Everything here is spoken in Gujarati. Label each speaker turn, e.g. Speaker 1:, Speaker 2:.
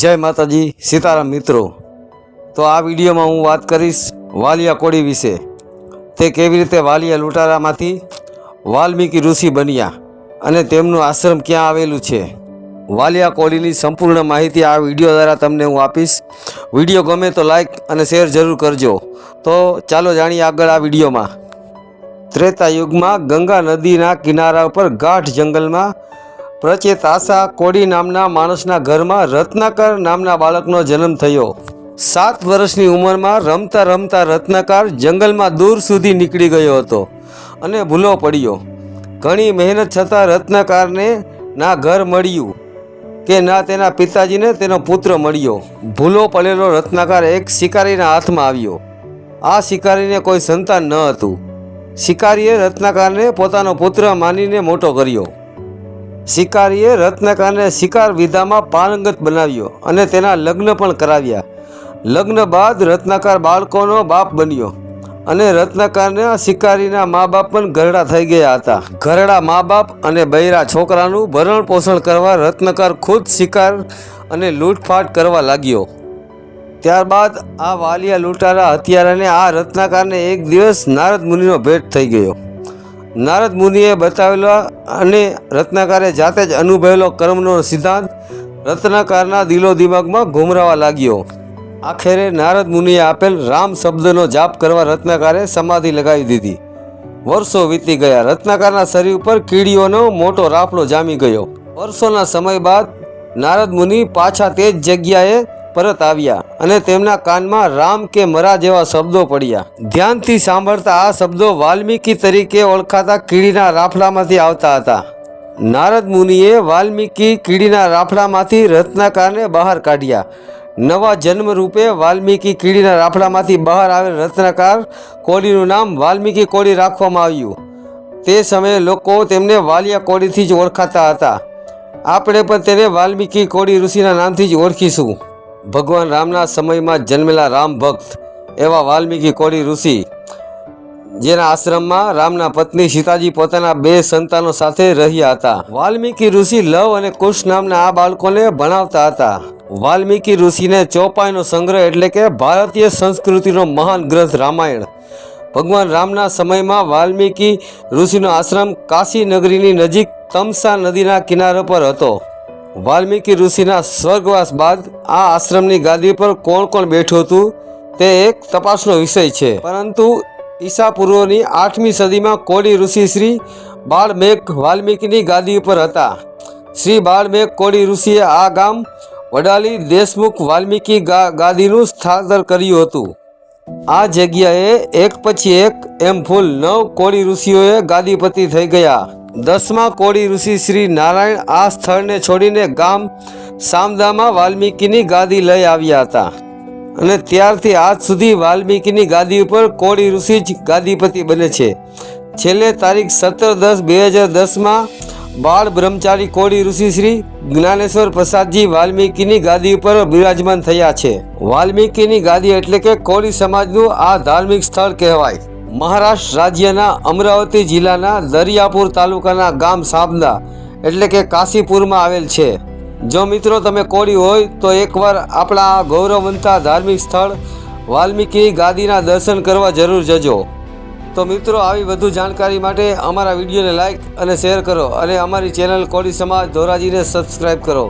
Speaker 1: જય માતાજી, સીતારામ મિત્રો. તો આ વિડીયોમાં હું વાત કરીશ વાલિયા કોળી વિશે. તે કેવી રીતે વાલિયા લૂંટારામાંથી વાલ્મીકી ઋષિ બન્યા અને તેમનું આશ્રમ ક્યાં આવેલું છે. વાલિયા કોળીની સંપૂર્ણ માહિતી આ વીડિયો દ્વારા તમને હું આપીશ. વીડિયો ગમે તો લાઈક અને શેર જરૂર કરજો. તો ચાલો જાણીએ આગળ આ વિડીયોમાં. ત્રેતા યુગમાં ગંગા નદીના કિનારા ઉપર ગાઢ જંગલમાં પ્રચેત આશા કોડી નામના માણસના ઘરમાં રત્નાકર નામના બાળકનો જન્મ થયો. સાત વર્ષની ઉંમરમાં રમતા રમતા રત્નાકર જંગલમાં દૂર સુધી નીકળી ગયો હતો અને ભૂલો પડ્યો. ઘણી મહેનત છતાં રત્નાકરને ના ઘર મળ્યું કે ના તેના પિતાજીને તેનો પુત્ર મળ્યો. ભૂલો પડેલો રત્નાકર એક શિકારીના હાથમાં આવ્યો. આ શિકારીને કોઈ સંતાન ન હતું. શિકારીએ રત્નાકરને પોતાનો પુત્ર માનીને મોટો કર્યો. શિકારીએ રત્નકાને શિકાર વિધામાં પારંગત બનાવ્યો અને તેના લગ્ન પણ કરાવ્યા. લગ્ન બાદ રત્નાકાર બાળકોનો બાપ બન્યો અને રત્નાકરના શિકારીના મા બાપ પણ ઘરડા થઈ ગયા હતા. ઘરડા મા બાપ અને બૈરા છોકરાનું ભરણ પોષણ કરવા રત્નકાર ખુદ શિકાર અને લૂંટફાટ કરવા લાગ્યો. ત્યારબાદ આ વાલિયા લૂંટારા હત્યારાને આ રત્નાકારને એક દિવસ નારદ મુનિનો ભેટ થઈ ગયો. નારદ મુનિએ બતાવેલો અને રત્નાકારે જાતે જ અનુભવેલો કર્મનો સિદ્ધાંત રત્નાકારના દિલો દિમાગમાં ઘુમરાવા લાગ્યો. આખરે નારદ મુનિએ આપેલ રામ શબ્દનો જાપ કરવા રત્નાકારે સમાધિ લગાવી દીધી. વર્ષો વીતી ગયા. રત્નાકારના શરીર ઉપર કીડીઓનો મોટો રાફડો જામી ગયો. વર્ષોના સમય બાદ નારદ મુનિ પાછા તે જ જગ્યાએ પરત આવ્યા અને તેમના કાનમાં રામ કે મરા જેવા શબ્દો પડ્યા. ધ્યાનથી સાંભળતા આ શબ્દો વાલ્મીકી તરીકે ઓળખાતા કીડીના રાફડામાંથી આવતા હતા. નારદ મુનિએ વાલ્મીકી કીડીના રાફડામાંથી રત્નાકારને બહાર કાઢ્યા. નવા જન્મ રૂપે વાલ્મીકી કીડીના રાફડામાંથી બહાર આવેલ રત્નાકાર કોળીનું નામ વાલ્મીકી કોળી રાખવામાં આવ્યું. તે સમયે લોકો તેમને વાલિયા કોળીથી જ ઓળખાતા હતા. આપણે પણ તેને વાલ્મીકી કોળી ઋષિના નામથી જ ઓળખીશું. ભગવાન રામના સમયમાં જન્મેલા રામ ભક્ત એવા વાલ્મીકી કોળી ઋષિ જેના આશ્રમમાં રામના પત્ની સીતાજી પોતાના બે સંતાનો સાથે રહ્યા હતા. વાલ્મીકી ઋષિ લવ અને કુશ નામના આ બાળકોને ભણાવતા હતા. વાલ્મીકી ઋષિને ચોપાઈનો સંગ્રહ એટલે કે ભારતીય સંસ્કૃતિનો મહાન ગ્રંથ રામાયણ. ભગવાન રામના સમયમાં વાલ્મીકી ઋષિનો આશ્રમ કાશી નગરીની નજીક તમસા નદીના કિનારા પર હતો. વાલ્મીકી ઋષિના સ્વર્ગવાસ બાદ આ આશ્રમની ગાદી પર કોણ કોણ બેઠું હતું તે એક તપાસનો વિષય છે. પરંતુ ઈસા પૂર્વની આઠમી સદીમાં કોળી ઋષિ શ્રી બાળમેઘ વાલ્મીકીની ગાદી ઉપર હતા. શ્રી બાળમેઘ કોળી ઋષિએ આ ગામ વડાલી દેશમુખ વાલ્મીકી ગાદીનું સ્થાનાંતર કર્યું હતું. આ જગ્યાએ એક પછી એક એમ ફૂલ નવ કોળી ઋષિઓએ ગાદીપતિ થઈ ગયા. દસમા કોળી ઋષિ શ્રી નારાયણ આ સ્થળને છોડીને ગામ સામદામાં વાલ્મીકીની ગાદી લઈ આવ્યા હતા. અને ત્યારથી આજ સુધી વાલ્મીકીની ગાદી ઉપર કોળી ઋષિ જ ગાદીપતિ બને છે. છેલ્લે તારીખ સત્તર દસ બે હજાર દસમાં બાળ બ્રહ્મચારી કોળી ઋષિ શ્રી જ્ઞાનેશ્વર પ્રસાદજી વાલ્મીકીની ગાદી ઉપર બિરાજમાન થયા છે. વાલ્મીકીની ગાદી એટલે કે કોળી સમાજનું આ ધાર્મિક સ્થળ કહેવાય. મહારાષ્ટ્ર રાજ્યના અમરાવતી જિલ્લાના દરિયાપુર તાલુકાના ગામ સાબદા એટલે કે કાશીપુરમાં આવેલ છે. જો મિત્રો તમે કોળી હોય તો એકવાર આપણા આ ગૌરવવંતા ધાર્મિક સ્થળ વાલ્મીકી ગાદીના દર્શન કરવા જરૂર જજો. તો મિત્રો આવી વધુ જાણકારી માટે અમારા વિડીયોને લાઈક અને શેર કરો અને અમારી ચેનલ કોળી સમાજ ધોરાજીને સબસ્ક્રાઈબ કરો.